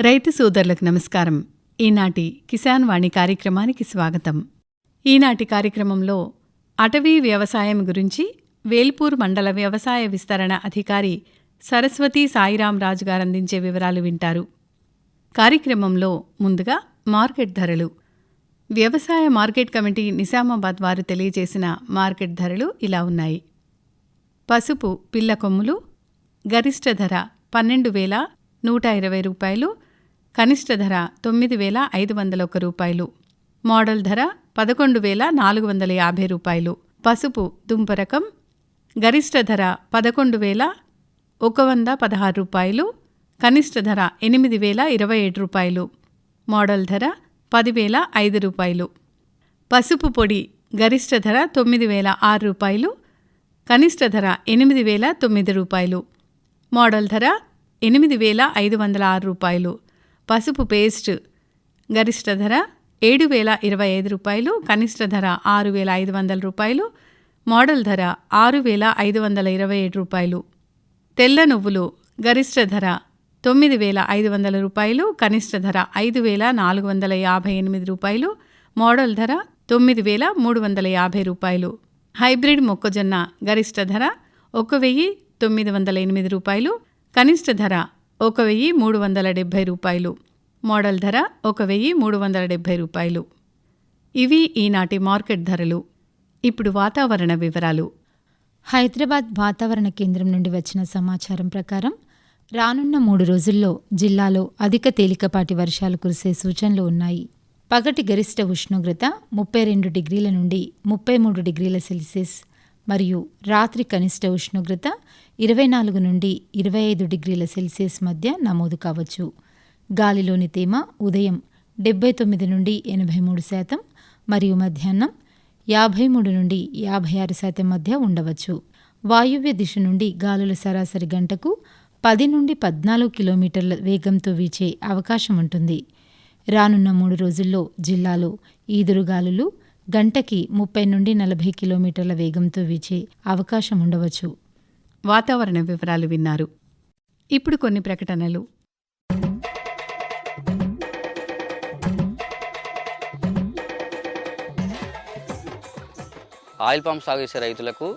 రైతు సోదరులకు నమస్కారం. ఈనాటి కిసాన్ వాణి కార్యక్రమానికి స్వాగతం. ఈనాటి కార్యక్రమంలో అటవీ వ్యవసాయం గురించి వేల్పూర్ మండల వ్యవసాయ విస్తరణ అధికారి సరస్వతి సాయిరాం రాజు గారు అందించే వివరాలు వింటారు. కార్యక్రమంలో ముందుగా మార్కెట్ ధరలు. వ్యవసాయ మార్కెట్ కమిటీ నిజామాబాద్ వారు తెలియజేసిన మార్కెట్ ధరలు ఇలా ఉన్నాయి. పసుపు పిల్ల కొమ్ములు గరిష్ట ధర పన్నెండు వేల నూట ఇరవై రూపాయలు కనిష్ట ధర తొమ్మిది వేల ఐదు వందల ఒక రూపాయలు. మోడల్ ధర పదకొండు వేల నాలుగు వందల యాభై రూపాయలు. పసుపు దుంప రకం గరిష్ట ధర పదకొండు వేల ఒక వంద పదహారు రూపాయలు. కనిష్ట ధర ఎనిమిది వేల ఇరవై ఏడు రూపాయలు. మోడల్ ధర పదివేల ఐదు రూపాయలు. పసుపు పొడి గరిష్ట ధర తొమ్మిది వేల ఆరు రూపాయలు. కనిష్ట ధర ఎనిమిది వేల తొమ్మిది రూపాయలు. మోడల్ ధర ఎనిమిది వేల ఐదు వందల ఆరు రూపాయలు. పసుపు పేస్ట్ గరిష్ట ధర ఏడు వేల ఇరవై ఐదు రూపాయలు కనిష్ట ధర ఆరు వేల ఐదు వందల రూపాయలు మోడల్ ధర ఆరు వేల ఐదు వందల ఇరవై ఏడు రూపాయలు. తెల్ల నువ్వులు గరిష్ట ధర తొమ్మిది వేల ఐదు వందల రూపాయలు కనిష్ట ధర ఐదు వేల నాలుగు వందల యాభై ఎనిమిది రూపాయలు మోడల్ ధర తొమ్మిది వేల మూడు వందల యాభై రూపాయలు. హైబ్రిడ్ మొక్కజొన్న గరిష్ట ధర ఒక వెయ్యి తొమ్మిది వందల ఎనిమిది రూపాయలు కనిష్ట ధర ఒక వెయ్యి మూడు వందల డెబ్భై రూపాయలు. మోడల్ ధర ఒక వెయ్యి మూడు వందల డెబ్భై రూపాయలు. ఇవి ఈనాటి మార్కెట్ ధరలు. ఇప్పుడు వాతావరణ వివరాలు. హైదరాబాద్ వాతావరణ కేంద్రం నుండి వచ్చిన సమాచారం ప్రకారం రానున్న మూడు రోజుల్లో జిల్లాలో అధిక తేలికపాటి వర్షాలు కురిసే సూచనలు ఉన్నాయి. పగటి గరిష్ట ఉష్ణోగ్రత ముప్పై రెండు డిగ్రీల నుండి ముప్పై మూడు డిగ్రీల సెల్సియస్ మరియు రాత్రి కనిష్ట ఉష్ణోగ్రత ఇరవై నాలుగు నుండి ఇరవై ఐదు డిగ్రీల సెల్సియస్ మధ్య నమోదు కావచ్చు. గాలిలోని తేమ ఉదయం డెబ్బై తొమ్మిది నుండి ఎనభై మూడు శాతం మరియు మధ్యాహ్నం యాభై మూడు నుండి యాభై ఆరు శాతం మధ్య ఉండవచ్చు. వాయువ్య దిశ నుండి గాలుల సరాసరి గంటకు పది నుండి పద్నాలుగు కిలోమీటర్ల వేగంతో వీచే అవకాశం ఉంటుంది. రానున్న మూడు రోజుల్లో జిల్లాలో ఈదురుగాలులు గంటకి ముప్పై నుండి నలభై కిలోమీటర్ల వేగంతో వీచే అవకాశం ఉండవచ్చు. వాతావరణ వివరాలు విన్నారు. ఇప్పుడు కొన్ని ప్రకటనలు. ఆయిల్ పామ్ సాగు చేసే రైతులకు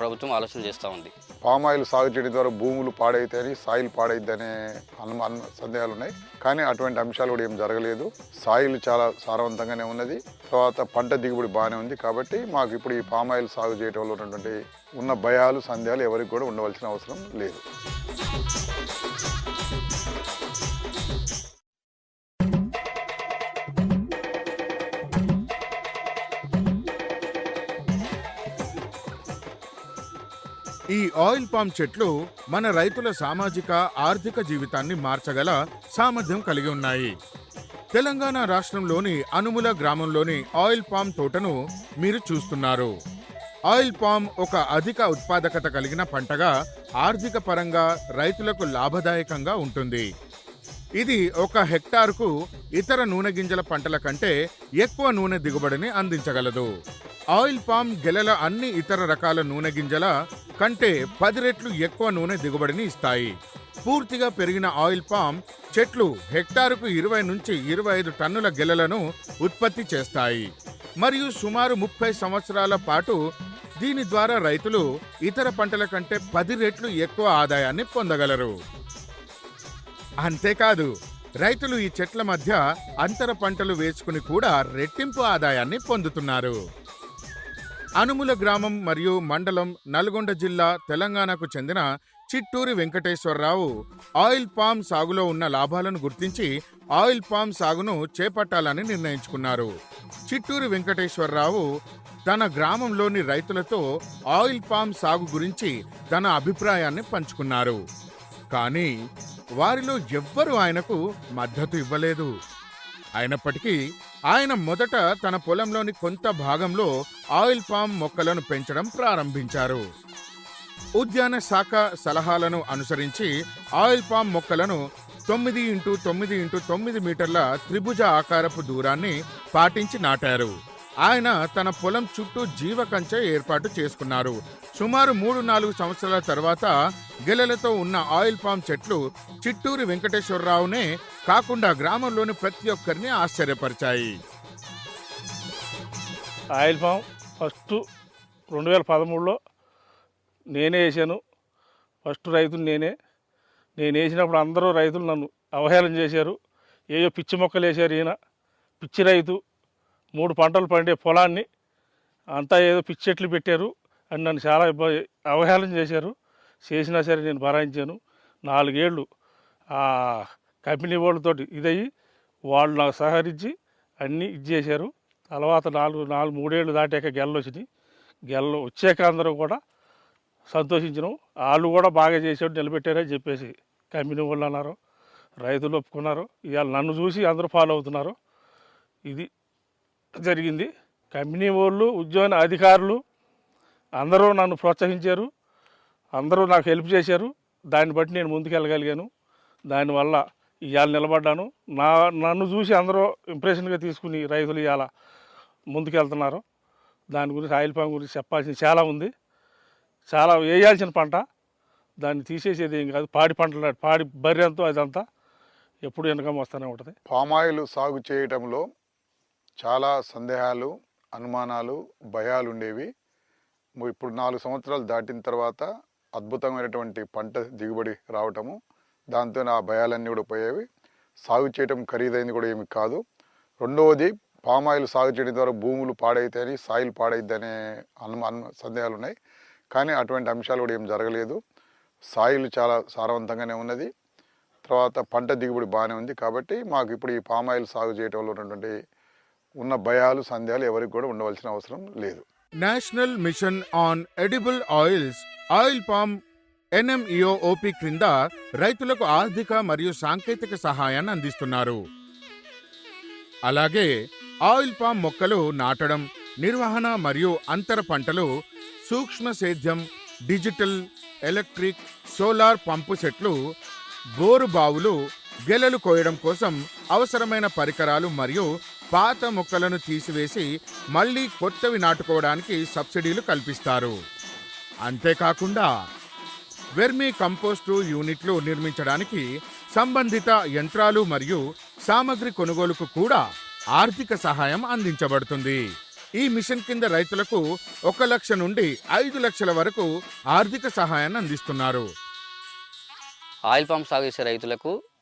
ప్రభుత్వం ఆలోచన చేస్తూ ఉంది. పామ్ ఆయిల్ సాగు చేయడం ద్వారా భూములు పాడైతాయని సాయిల్ పాడైద్దనే అనుమాన సందేహాలు ఉన్నాయి. కానీ అటువంటి అంశాలు కూడా ఏం జరగలేదు. సాయిల్ చాలా సారవంతంగానే ఉన్నది. తర్వాత పంట దిగుబడి బాగానే ఉంది కాబట్టి మాకు ఇప్పుడు ఈ పామ్ ఆయిల్ సాగు చేయడం వల్ల ఉన్నటువంటి ఉన్న భయాలు సందేహాలు ఎవరికి కూడా ఉండవలసిన అవసరం లేదు. ఈ ఆయిల్ పామ్ చెట్లు మన రైతుల సామాజిక ఆర్థిక జీవితాన్ని మార్చగల సామర్థ్యం కలిగి ఉన్నాయి. తెలంగాణ రాష్ట్రంలోని అనుముల గ్రామంలోని ఆయిల్ పామ్ తోటను మీరు చూస్తున్నారు. ఆయిల్ పామ్ ఒక అధిక ఉత్పాదకత కలిగిన పంటగా ఆర్థిక పరంగా రైతులకు లాభదాయకంగా ఉంటుంది. ఇది ఒక హెక్టార్కు ఇతర నూనె గింజల పంటల కంటే ఎక్కువ నూనె దిగుబడిని అందించగలదు. ఆయిల్ పామ్ గెలల అన్ని ఇతర రకాల నూనె గింజల కంటే పది రెట్లు ఎక్కువ నూనె దిగుబడిని ఇస్తాయి. పూర్తిగా పెరిగిన ఆయిల్ పామ్ చెట్లు హెక్టారుకు ఇరవై నుంచి ఇరవై ఐదు టన్నుల గెలలను ఉత్పత్తి చేస్తాయి. మరియు సుమారు ముప్పై సంవత్సరాల పాటు దీని ద్వారా రైతులు ఇతర పంటల కంటే పది రెట్లు ఎక్కువ ఆదాయాన్ని పొందగలరు. అంతేకాదు రైతులు ఈ చెట్ల మధ్య అంతర పంటలు వేసుకుని కూడా రెట్టింపు ఆదాయాన్ని పొందుతున్నారు. అనుముల గ్రామం మరియు మండలం నల్గొండ జిల్లా తెలంగాణకు చెందిన చిట్టూరి వెంకటేశ్వరరావు ఆయిల్ పామ్ సాగులో ఉన్న లాభాలను గుర్తించి ఆయిల్ పామ్ సాగును చేపట్టాలని నిర్ణయించుకున్నారు. చిట్టూరి వెంకటేశ్వరరావు తన గ్రామంలోని రైతులతో ఆయిల్ పామ్ సాగు గురించి తన అభిప్రాయాన్ని పంచుకున్నారు. కానీ వారిలో ఎవ్వరూ ఆయనకు మద్దతు ఇవ్వలేదు. అయినప్పటికీ ఆయన మొదట తన పొలంలోని కొంత భాగంలో ఆయిల్ పామ్ మొక్కలను పెంచడం ప్రారంభించారు. ఉద్యాన శాఖ సలహాలను అనుసరించి ఆయిల్ పామ్ మొక్కలను తొమ్మిది ఇంటూ తొమ్మిది ఇంటూ తొమ్మిది మీటర్ల త్రిభుజ ఆకారపు దూరాన్ని పాటించి నాటారు. ఆయన తన పొలం చుట్టూ జీవ కంచె ఏర్పాటు చేసుకున్నారు. సుమారు మూడు నాలుగు సంవత్సరాల తర్వాత గెలలతో ఉన్న ఆయిల్ పామ్ చెట్లు చిట్టూరి వెంకటేశ్వరరావునే కాకుండా గ్రామంలోని ప్రతి ఒక్కరిని ఆశ్చర్యపరిచాయి. ఆయిల్ ఫామ్ ఫస్ట్ రెండు వేల పదమూడులో నేనే వేసాను. ఫస్ట్ రైతులు నేనే. నేను వేసినప్పుడు అందరూ రైతులు నన్ను అవహేళన చేశారు. ఏయో పిచ్చి మొక్కలు వేశారు ఈయన. పిచ్చి రైతు. మూడు పంటలు పండే పొలాన్ని అంతా ఏదో పిచ్చి చెట్లు పెట్టారు. అని నన్ను చాలా ఇబ్బంది అవహేళన చేశారు. చేసినా సరే నేను భరాయించాను. నాలుగేళ్ళు ఆ కంపెనీ వాళ్ళతోటి ఇదయ్యి వాళ్ళు నాకు సహకరించి అన్నీ ఇది చేశారు తర్వాత నాలుగు నాలుగు మూడేళ్ళు దాటాక గెలలు వచ్చినాయి. గెలలు వచ్చాక అందరూ కూడా సంతోషించినాం. వాళ్ళు కూడా బాగా చేసాడు నిలబెట్టారని చెప్పేసి కంపెనీ వాళ్ళు అన్నారు. రైతులు ఒప్పుకున్నారు. ఇవాళ నన్ను చూసి అందరూ ఫాలో అవుతున్నారు. ఇది జరిగింది. కంపెనీ వాళ్ళు ఉద్యోగ అధికారులు అందరూ నన్ను ప్రోత్సహించారు. అందరూ నాకు హెల్ప్ చేశారు. దాన్ని బట్టి నేను ముందుకెళ్ళగలిగాను. దానివల్ల ఇవాళ నిలబడ్డాను. నా నన్ను చూసి అందరూ ఇంప్రెషన్గా తీసుకుని రైతులు ఇవాళ ముందుకెళ్తున్నారు. దాని గురించి ఆయిల్ పామ్ గురించి చెప్పాల్సింది చాలా ఉంది. చాలా వేయాల్సిన పంట. దాన్ని తీసేసేది ఏం కాదు. పాడి పంటలు పాడి బర్రె అదంతా ఎప్పుడు వెనకం వస్తూనే ఉంటుంది. పామాయిల్ సాగు చేయటంలో చాలా సందేహాలు అనుమానాలు భయాలు ఉండేవి ఇప్పుడు నాలుగు సంవత్సరాలు దాటిన తర్వాత అద్భుతమైనటువంటి పంట దిగుబడి రావటము దాంతో ఆ భయాలన్నీ కూడా పోయేవి. సాగు చేయటం ఖరీదైంది కూడా ఏమి కాదు. రెండవది పామాయిల్ సాగు చేయడం ద్వారా భూములు పాడైతాయని సాయిల్ పాడైద్దనే అను అను సందేహాలు ఉన్నాయి కానీ అటువంటి అంశాలు కూడా ఏం జరగలేదు. సాయిల్ చాలా సారవంతంగానే ఉన్నది. తర్వాత పంట దిగుబడి బాగానే ఉంది కాబట్టి మాకు ఇప్పుడు ఈ పామాయిల్ సాగు చేయటంలో ఉన్నటువంటి ఉన్న భయాలు సందేహాలు ఎవరికి కూడా ఉండవలసిన అవసరం లేదు. National Mission on Edible Oils Oil Palm NMEO OP క్రింద రైతులకు ఆర్థిక మరియు సాంకేతిక సహాయాన్ని అందిస్తున్నారు. అలాగే ఆయిల్ పామ్ మొక్కలు నాటడం నిర్వహణ మరియు అంతర పంటలు సూక్ష్మ సేద్యం డిజిటల్ ఎలక్ట్రిక్ సోలార్ పంపు సెట్లు బోరు బావులు గెలలు కోయడం కోసం అవసరమైన పరికరాలు మరియు పాత మొక్కలను తీసివేసి మళ్ళీ కొత్తవి నాటుకోవడానికి సబ్సిడీలు కల్పిస్తారు. అంతేకాకుండా వెర్మీ కంపోస్టు యూనిట్లు నిర్మించడానికి సంబంధిత యంత్రాలు మరియు సామగ్రి కొనుగోలుకు కూడా ఆర్థిక సహాయం అందించబడుతుంది. ఈ మిషన్ కింద రైతులకు ఒక లక్ష నుండి ఐదు లక్షల వరకు ఆర్థిక సహాయాన్ని అందిస్తున్నారు. ఆయిల్ పంప్ సాగు చేసే రైతులకు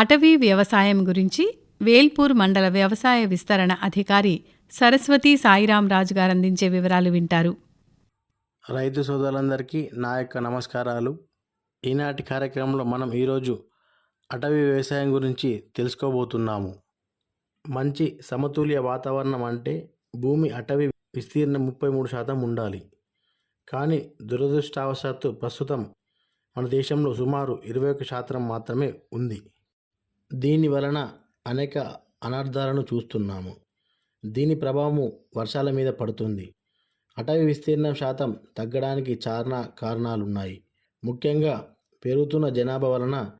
అటవీ వ్యవసాయం గురించి వేల్పూర్ మండల వ్యవసాయ విస్తరణ అధికారి సరస్వతి సాయిరాం రాజు గారు అందించే వివరాలు వింటారు. రైతు సోదరులందరికీ నా యొక్క నమస్కారాలు. ఈనాటి కార్యక్రమంలో మనం ఈరోజు అటవీ వ్యవసాయం గురించి తెలుసుకోబోతున్నాము. మంచి సమతుల్య వాతావరణం అంటే భూమి అటవీ విస్తీర్ణం ముప్పై మూడు శాతం ఉండాలి. కానీ దురదృష్టవశాత్తు ప్రస్తుతం మన దేశంలో సుమారు ఇరవై ఒక శాతం మాత్రమే ఉంది. దీని వలన అనేక అనర్థాలను చూస్తున్నాము. దీని ప్రభావము వర్షాల మీద పడుతుంది. అటవీ విస్తీర్ణం శాతం తగ్గడానికి చాలా కారణాలున్నాయి. ముఖ్యంగా పెరుగుతున్న జనాభా వలన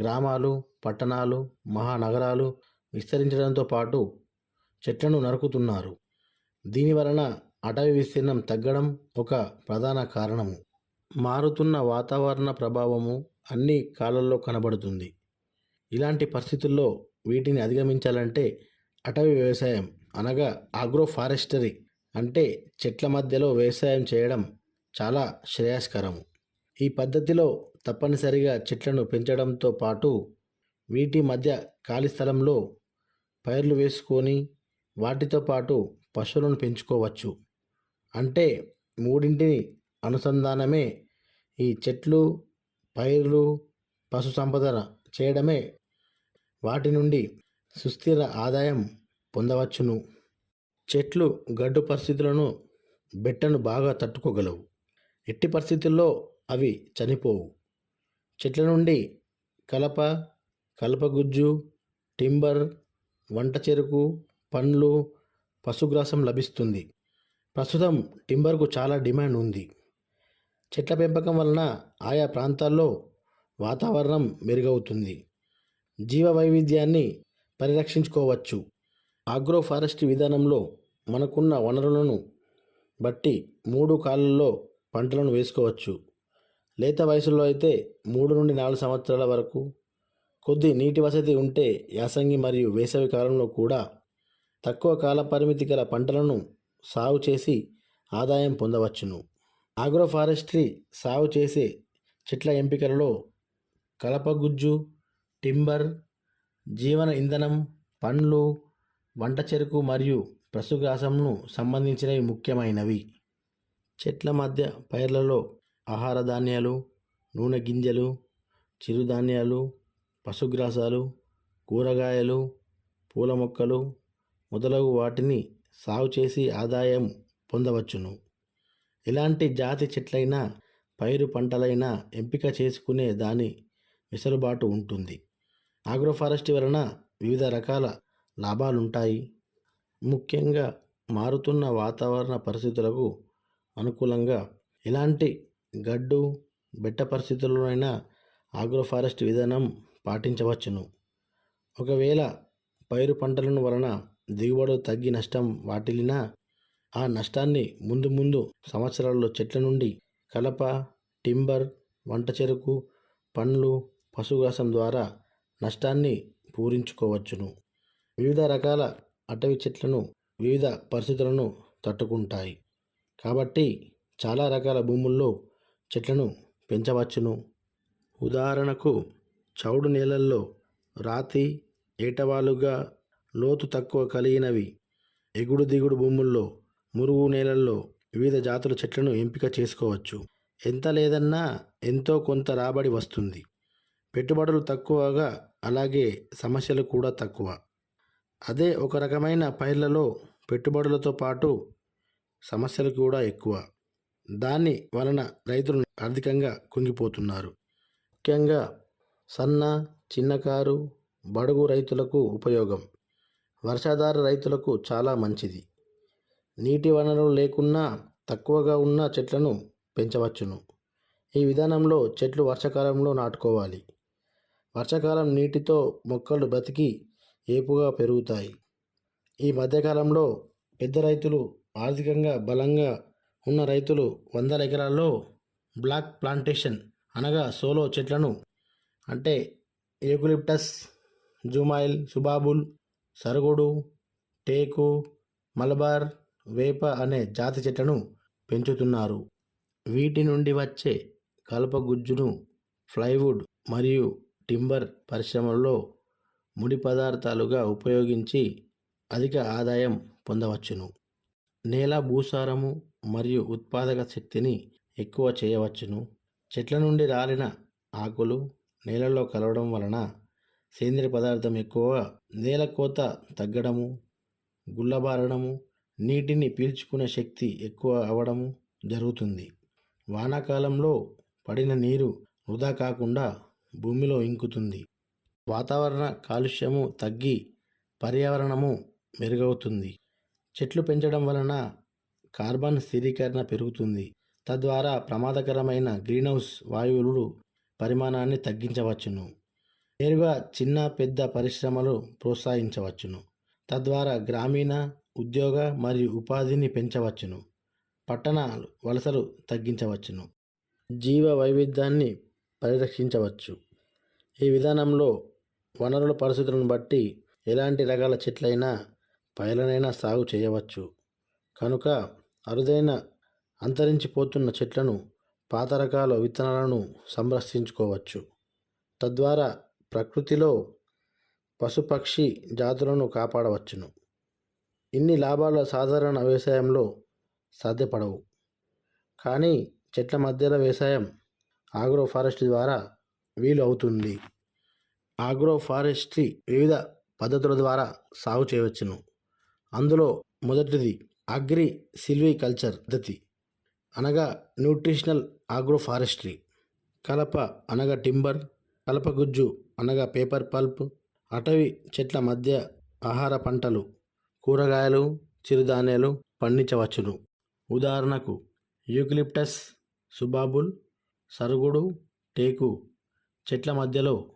గ్రామాలు పట్టణాలు మహానగరాలు విస్తరించడంతో పాటు చెట్లను నరుకుతున్నారు. దీని వలన అటవీ విస్తీర్ణం తగ్గడం ఒక ప్రధాన కారణము. మారుతున్న వాతావరణ ప్రభావము అన్ని కాలాల్లో కనబడుతుంది. ఇలాంటి పరిస్థితుల్లో వీటిని అధిగమించాలంటే అటవీ వ్యవసాయం అనగా ఆగ్రో ఫారెస్టరీ అంటే చెట్ల మధ్యలో వ్యవసాయం చేయడం చాలా శ్రేయస్కరము. ఈ పద్ధతిలో తప్పనిసరిగా చెట్లను పెంచడంతో పాటు వీటి మధ్య ఖాళీ స్థలంలో పైర్లు వేసుకొని వాటితో పాటు పశువులను పెంచుకోవచ్చు. అంటే మూడింటిని అనుసంధానమే ఈ చెట్లు పైర్లు పశు సంపదన చేయడమే వాటి నుండి సుస్థిర ఆదాయం పొందవచ్చును. చెట్లు గడ్డు పరిస్థితులను బెట్టను బాగా తట్టుకోగలవు. ఎట్టి పరిస్థితుల్లో అవి చనిపోవు. చెట్ల నుండి కలప కలపగుజ్జు టింబర్ వంట చెరుకు పండ్లు పశుగ్రాసం లభిస్తుంది. ప్రస్తుతం టింబర్కు చాలా డిమాండ్ ఉంది. చెట్ల పెంపకం వలన ఆయా ప్రాంతాల్లో వాతావరణం మెరుగవుతుంది. జీవ వైవిధ్యాన్ని పరిరక్షించుకోవచ్చు. ఆగ్రోఫారెస్ట్రీ విధానంలో మనకున్న వనరులను బట్టి మూడు కాలాల్లో పంటలను వేసుకోవచ్చు. లేత వయసులో అయితే మూడు నుండి నాలుగు సంవత్సరాల వరకు కొద్ది నీటి వసతి ఉంటే యాసంగి మరియు వేసవి కాలంలో కూడా తక్కువ కాల పరిమితి గల పంటలను సాగు చేసి ఆదాయం పొందవచ్చును. ఆగ్రోఫారెస్ట్రీ సాగు చేసే చెట్ల ఎంపికలలో కలపగుజ్జు టింబర్ జీవన ఇంధనం పండ్లు వంట చెరుకు మరియు పశుగ్రాసంను సంబంధించినవి ముఖ్యమైనవి. చెట్ల మధ్య పైర్లలో ఆహార ధాన్యాలు నూనె గింజలు చిరుధాన్యాలు పశుగ్రాసాలు కూరగాయలు పూల మొక్కలు మొదలగు వాటిని సాగు చేసి ఆదాయం పొందవచ్చును. ఎలాంటి జాతి చెట్లైనా పైరు పంటలైనా ఎంపిక చేసుకునే దాని వెసులుబాటు ఉంటుంది. ఆగ్రోఫారెస్ట్రీ వలన వివిధ రకాల లాభాలుంటాయి. ముఖ్యంగా మారుతున్న వాతావరణ పరిస్థితులకు అనుకూలంగా ఎలాంటి గడ్డు బెట్ట పరిస్థితుల్లోనైనా ఆగ్రోఫారెస్ట్ విధానం పాటించవచ్చును. ఒకవేళ పైరు పంటలను వలన దిగుబడి తగ్గి నష్టం వాటిల్లినా ఆ నష్టాన్ని ముందు ముందు సంవత్సరాల్లో చెట్ల నుండి కలప టింబర్ వంట చెరుకు పండ్లు పశుగ్రాసం ద్వారా నష్టాన్ని పూరించుకోవచ్చును. వివిధ రకాల అటవీ చెట్లను వివిధ పరిస్థితులను తట్టుకుంటాయి. కాబట్టి చాలా రకాల భూముల్లో చెట్లను పెంచవచ్చును. ఉదాహరణకు చౌడు నేలల్లో రాతి ఏటవాలుగా లోతు తక్కువ కలిగినవి. ఎగుడు దిగుడు భూముల్లో మురుగు నేలల్లో వివిధ జాతుల చెట్లను ఎంపిక చేసుకోవచ్చు. ఎంత లేదన్నా ఎంతో కొంత రాబడి వస్తుంది. పెట్టుబడులు తక్కువగా అలాగే సమస్యలు కూడా తక్కువ. అదే ఒక రకమైన పైర్లలో పెట్టుబడులతో పాటు సమస్యలు కూడా ఎక్కువ. దాని వలన రైతులు ఆర్థికంగా కుంగిపోతున్నారు. ముఖ్యంగా సన్న చిన్నకారు బడుగు రైతులకు ఉపయోగం. వర్షాధార రైతులకు చాలా మంచిది. నీటి వనరులు లేకున్నా తక్కువగా ఉన్న చెట్లను పెంచవచ్చును. ఈ విధానంలో చెట్లు వర్షాకాలంలో నాటుకోవాలి. వర్షాకాలం నీటితో మొక్కలు బతికి ఏపుగా పెరుగుతాయి. ఈ మధ్యకాలంలో పెద్ద రైతులు ఆర్థికంగా బలంగా ఉన్న రైతులు వందల ఎకరాల్లో బ్లాక్ ప్లాంటేషన్ అనగా సోలో చెట్లను అంటే ఏకులిప్టస్ జుమాయిల్ సుబాబుల్ సరుగుడు టేకు మలబార్ వేప అనే జాతి చెట్లను పెంచుతున్నారు. వీటి నుండి వచ్చే కలప గుజ్జును ఫ్లైవుడ్ మరియు టింబర్ పరిశ్రమల్లో ముడి పదార్థాలుగా ఉపయోగించి అధిక ఆదాయం పొందవచ్చును. నేల భూసారము మరియు ఉత్పాదక శక్తిని ఎక్కువ చేయవచ్చును. చెట్ల నుండి రాలిన ఆకులు నేలలో కలవడం వలన సేంద్రియ పదార్థం ఎక్కువ నేల కోత తగ్గడము గుల్లబారడము నీటిని పీల్చుకునే శక్తి ఎక్కువ అవడము జరుగుతుంది. వానాకాలంలో పడిన నీరు వృధా కాకుండా భూమిలో ఇంకుతుంది. వాతావరణ కాలుష్యము తగ్గి పర్యావరణము మెరుగవుతుంది. చెట్లు పెంచడం వలన కార్బన్ స్థిరీకరణ పెరుగుతుంది. తద్వారా ప్రమాదకరమైన గ్రీన్హౌస్ వాయువులు పరిమాణాన్ని తగ్గించవచ్చును. నేరుగా చిన్న పెద్ద పరిశ్రమలు ప్రోత్సహించవచ్చును. తద్వారా గ్రామీణ ఉద్యోగ మరియు ఉపాధిని పెంచవచ్చును. పట్టణాలు వలసలు తగ్గించవచ్చును. జీవ వైవిధ్యాన్ని పరిరక్షించవచ్చు. ఈ విధానంలో వనరుల పరిస్థితులను బట్టి ఎలాంటి రకాల చెట్లైనా పైలనైనా సాగు చేయవచ్చు. కనుక అరుదైన అంతరించిపోతున్న చెట్లను పాత రకాల విత్తనాలను సంరక్షించుకోవచ్చు. తద్వారా ప్రకృతిలో పశుపక్షి జాతులను కాపాడవచ్చును. ఇన్ని లాభాలు సాధారణ వ్యవసాయంలో సాధ్యపడవు. కానీ చెట్ల మధ్యలో వ్యవసాయం ఆగ్రో ఫారెస్ట్రీ ద్వారా వీలు అవుతుంది ఆగ్రో ఫారెస్ట్రీ వివిధ పద్ధతుల ద్వారా సాగు చేయవచ్చును. అందులో మొదటిది అగ్రి సిల్వికల్చర్ పద్ధతి. అనగా న్యూట్రిషనల్ ఆగ్రో ఫారెస్ట్రీ కలప అనగా టింబర్ కలపగుజ్జు అనగా పేపర్ పల్ప్ అటవీ చెట్ల మధ్య ఆహార పంటలు కూరగాయలు చిరుధాన్యాలు పండించవచ్చును. ఉదాహరణకు యూక్లిప్టస్ సుబాబుల్ సరుగుడు టేకు చెట్ల మధ్యలో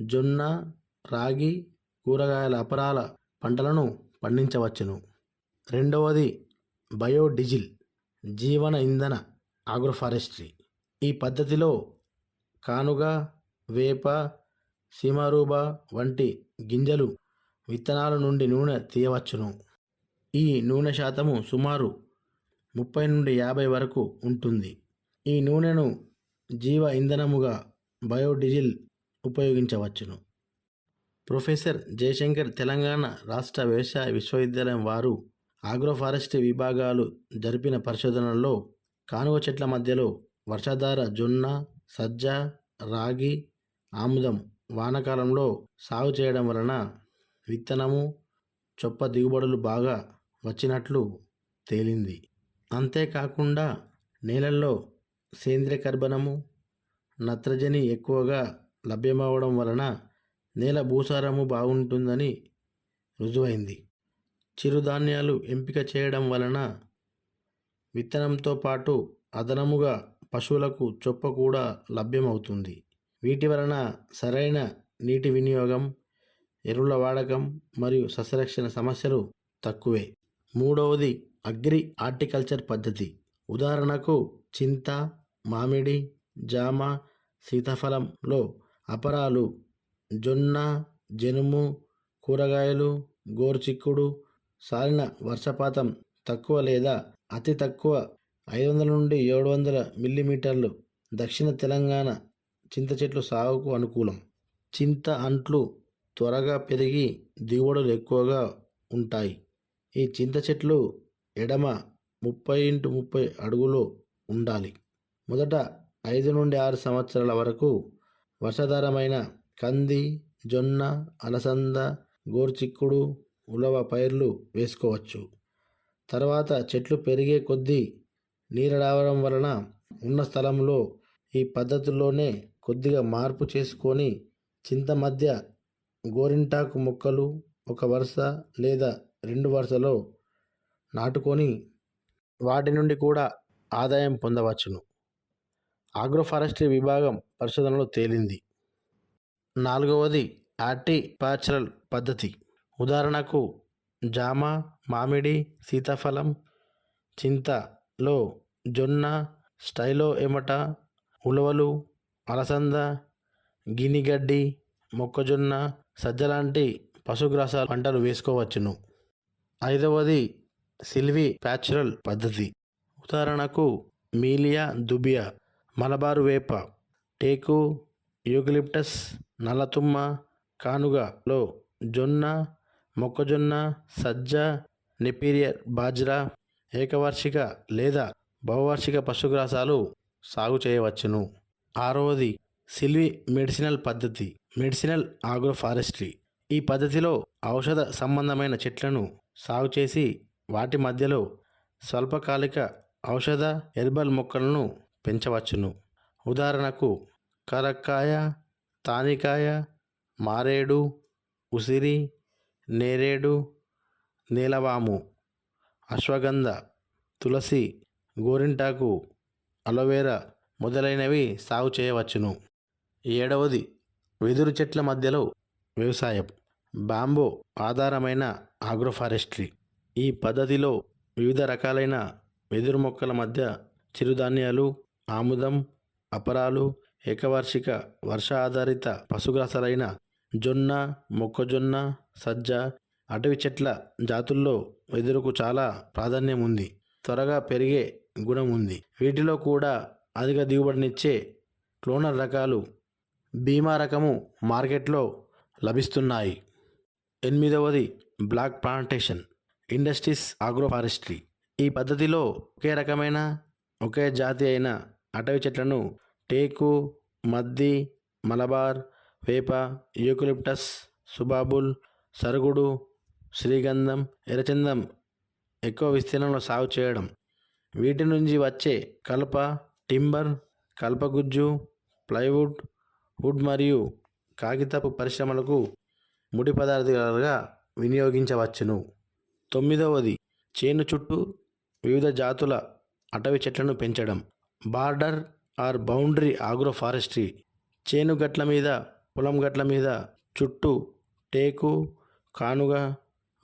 జొన్న రాగి కూరగాయల అపరాల పంటలను పండించవచ్చును. రెండవది బయోడిజిల్ జీవన ఇంధన ఆగ్రోఫారెస్ట్రీ. ఈ పద్ధతిలో కానుగ వేప సీమారూబ వంటి గింజలు విత్తనాల నుండి నూనె తీయవచ్చును. ఈ నూనె శాతము సుమారు ముప్పై నుండి యాభై వరకు ఉంటుంది. ఈ నూనెను జీవ ఇంధనముగా బయోడీజిల్ ఉపయోగించవచ్చును. ప్రొఫెసర్ జయశంకర్ తెలంగాణ రాష్ట్ర వ్యవసాయ విశ్వవిద్యాలయం వారు ఆగ్రోఫారెస్ట్రీ విభాగాలు జరిపిన పరిశోధనల్లో కానుగ చెట్ల మధ్యలో వర్షాధార జొన్న సజ్జ రాగి ఆముదం వానకాలంలో సాగు చేయడం వలన విత్తనము చొప్ప దిగుబడులు బాగా వచ్చినట్లు తేలింది. అంతేకాకుండా నేలల్లో సేంద్రియ కర్బనము నత్రజని ఎక్కువగా లభ్యమవడం వలన నేల భూసారము బాగుంటుందని రుజువైంది. చిరుధాన్యాలు ఎంపిక చేయడం వలన విత్తనంతో పాటు అదనముగా పశువులకు చొప్ప కూడా లభ్యమవుతుంది. వీటి వలన సరైన నీటి వినియోగం ఎరువుల వాడకం మరియు సస్యరక్షణ సమస్యలు తక్కువే. మూడవది అగ్రి హార్టికల్చర్ పద్ధతి. ఉదాహరణకు చింత మామిడి జామ సీతాఫలంలో అపరాలు జొన్న జనుము కూరగాయలు గోరుచిక్కుడు సాలిన వర్షపాతం తక్కువ లేదా అతి తక్కువ ఐదు వందల నుండి ఏడు వందల మిల్లీమీటర్లు దక్షిణ తెలంగాణ చింత చెట్లు సాగుకు అనుకూలం. చింత అంట్లు త్వరగా పెరిగి దిగుబడులు ఎక్కువగా ఉంటాయి. ఈ చింత చెట్లు ఎడమ ముప్పై ఇంటు ముప్పై అడుగులో ఉండాలి. మొదట ఐదు నుండి ఆరు సంవత్సరాల వరకు వర్షాధారమైన కంది జొన్న అలసంద గోరుచిక్కుడు ఉలవ పైర్లు వేసుకోవచ్చు. తర్వాత చెట్లు పెరిగే కొద్దీ నీరు రావడం వలన ఉన్న స్థలంలో ఈ పద్ధతిలోనే కొద్దిగా మార్పు చేసుకొని చింత మధ్య గోరింటాకు మొక్కలు ఒక వరుస లేదా రెండు వరుసలో నాటుకొని వాటి నుండి కూడా ఆదాయం పొందవచ్చును. ఆగ్రోఫారెస్ట్రీ విభాగం పరిశోధనలో తేలింది. నాలుగవది హార్టిపాచరల్ పద్ధతి. ఉదాహరణకు జామ మామిడి సీతాఫలం చింతలో జొన్న స్టైలో ఎమట ఉలవలు అలసంద గినిగడ్డి మొక్కజొన్న సజ్జ లాంటి పశుగ్రాస పంటలు వేసుకోవచ్చును. ఐదవది సిల్వి ప్యాచురల్ పద్ధతి. ఉదాహరణకు మీలియా దుబియా. మలబారు వేప టేకు యూకలిప్టస్ నల్లతుమ్మ కానుగలో జొన్న మొక్కజొన్న సజ్జ నెపీరియర్ బాజ్రా ఏకవార్షిక లేదా బహువార్షిక పశుగ్రాసాలు సాగు చేయవచ్చును. ఆరవది సిల్వి మెడిసినల్ పద్ధతి మెడిసినల్ ఆగ్రోఫారెస్ట్రీ. ఈ పద్ధతిలో ఔషధ సంబంధమైన చెట్లను సాగు చేసి వాటి మధ్యలో స్వల్పకాలిక ఔషధ హెర్బల్ మొక్కలను పెంచవచ్చును. ఉదాహరణకు కరక్కాయ తానికాయ మారేడు ఉసిరి నేరేడు నీలవాము అశ్వగంధ తులసి గోరింటాకు అలోవెరా మొదలైనవి సాగు చేయవచ్చును. ఏడవది వెదురు చెట్ల మధ్యలో వ్యవసాయం. బాంబో ఆధారమైన ఆగ్రోఫారెస్ట్రీ. ఈ పద్ధతిలో వివిధ రకాలైన వెదురు మొక్కల మధ్య చిరుధాన్యాలు ఆముదం అపరాలు ఏకవార్షిక వర్ష ఆధారిత పశుగ్రాసాలైన జొన్న మొక్కజొన్న సజ్జ అటవీ చెట్ల జాతుల్లో వెదురుకు చాలా ప్రాధాన్యం ఉంది. త్వరగా పెరిగే గుణం ఉంది. వీటిలో కూడా అధిక దిగుబడినిచ్చే క్లోనర్ రకాలు బీమా రకము మార్కెట్లో లభిస్తున్నాయి. ఎనిమిదవది బ్లాక్ ప్లాంటేషన్ ఇండస్ట్రీస్ ఆగ్రోఫారెస్ట్రీ ఈ పద్ధతిలో ఒకే రకమైన ఒకే జాతి అయిన అటవీ చెట్లను టేకు మద్ది మలబార్ వేప యూకలిప్టస్ సుబాబుల్ సరుగుడు శ్రీగంధం ఎర్రచందం ఎక్కువ విస్తీర్ణంలో సాగు చేయడం. వీటి నుంచి వచ్చే కలప టింబర్ కలపగుజ్జు ప్లైవుడ్ వుడ్ మరియు కాగితపు పరిశ్రమలకు ముడి పదార్థాలుగా వినియోగించవచ్చును. తొమ్మిదవది చేను చుట్టూ వివిధ జాతుల అటవీ చెట్లను పెంచడం. Border or boundary agroforestry. చేను గట్ల మీద పొలం గట్ల మీద చుట్టూ టేకు కానుగ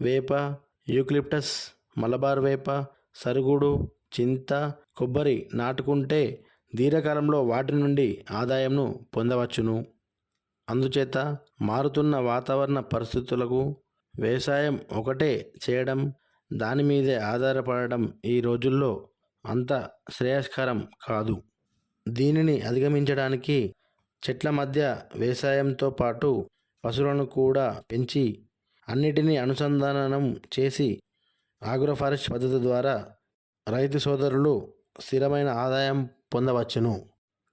వేప యూక్లిప్టస్ మలబార్ వేప సరుగుడు చింత కొబ్బరి నాటుకుంటే దీర్ఘకాలంలో వాటి నుండి ఆదాయంను పొందవచ్చును. అందుచేత మారుతున్న వాతావరణ పరిస్థితులకు వ్యవసాయం ఒకటే చేయడం దాని మీదే ఆధారపడడం ఈ రోజుల్లో అంత శ్రేయస్కరం కాదు. దీనిని అధిగమించడానికి చెట్ల మధ్య వ్యవసాయంతో పాటు పశువులను కూడా పెంచి అన్నిటినీ అనుసంధానం చేసి ఆగ్రోఫారెస్ట్ పద్ధతి ద్వారా రైతు సోదరులు స్థిరమైన ఆదాయం పొందవచ్చును.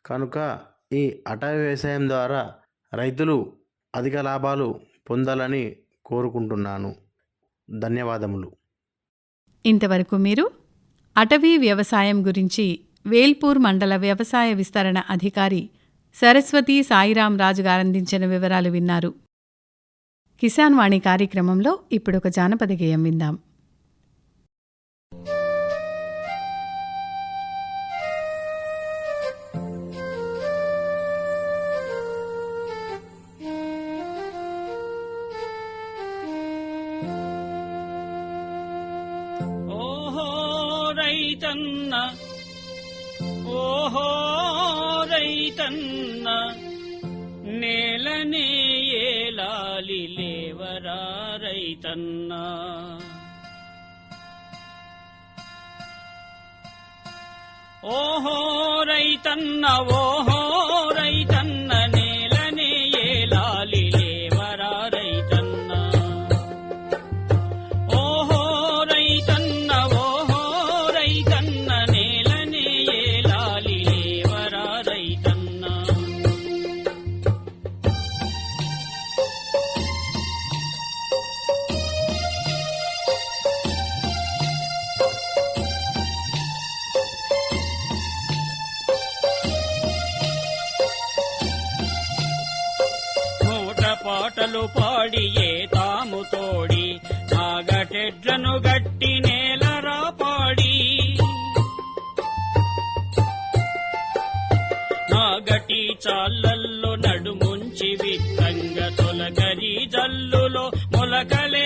కనుక ఈ అటవీ వ్యవసాయం ద్వారా రైతులు అధిక లాభాలు పొందాలని కోరుకుంటున్నాను. ధన్యవాదములు. ఇంతవరకు మీరు అటవీ వ్యవసాయం గురించి వేల్పూర్ మండల వ్యవసాయ విస్తరణ అధికారి సరస్వతి సాయిరాం రాజు గారందించిన వివరాలు విన్నారు. కిసాన్ వాణి కార్యక్రమంలో ఇప్పుడొక జానపద గేయం విందాం. రైతన్న ఓహో రైతన్న నేలనే ఏలాలి లేవరా రైతన్న. ఓహో రైతన్న ఓహో పాటలు పాడియే తాము తోడి నాగటెడ్లను గట్టి నేలరా పాడి. నాగటి చాలల్లో నడుముంచి విత్తంగ తొలగరి జల్లులో మొలకలే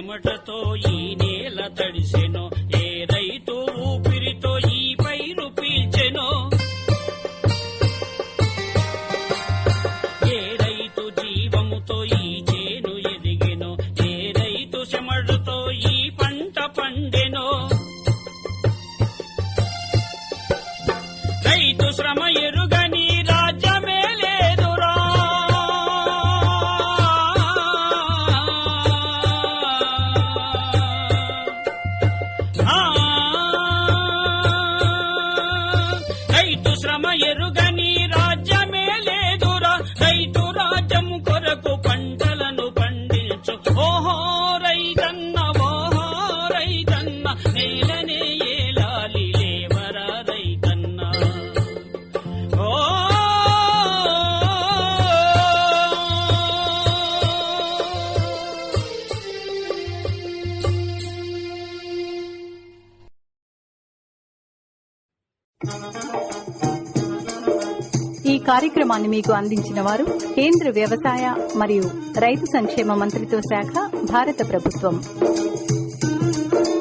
చెమటతో ఈ ఈ కార్యక్రమాన్ని మీకు అందించిన వారు కేంద్ర వ్యవసాయ మరియు రైతు సంక్షేమ మంత్రిత్వ శాఖ భారత ప్రభుత్వం.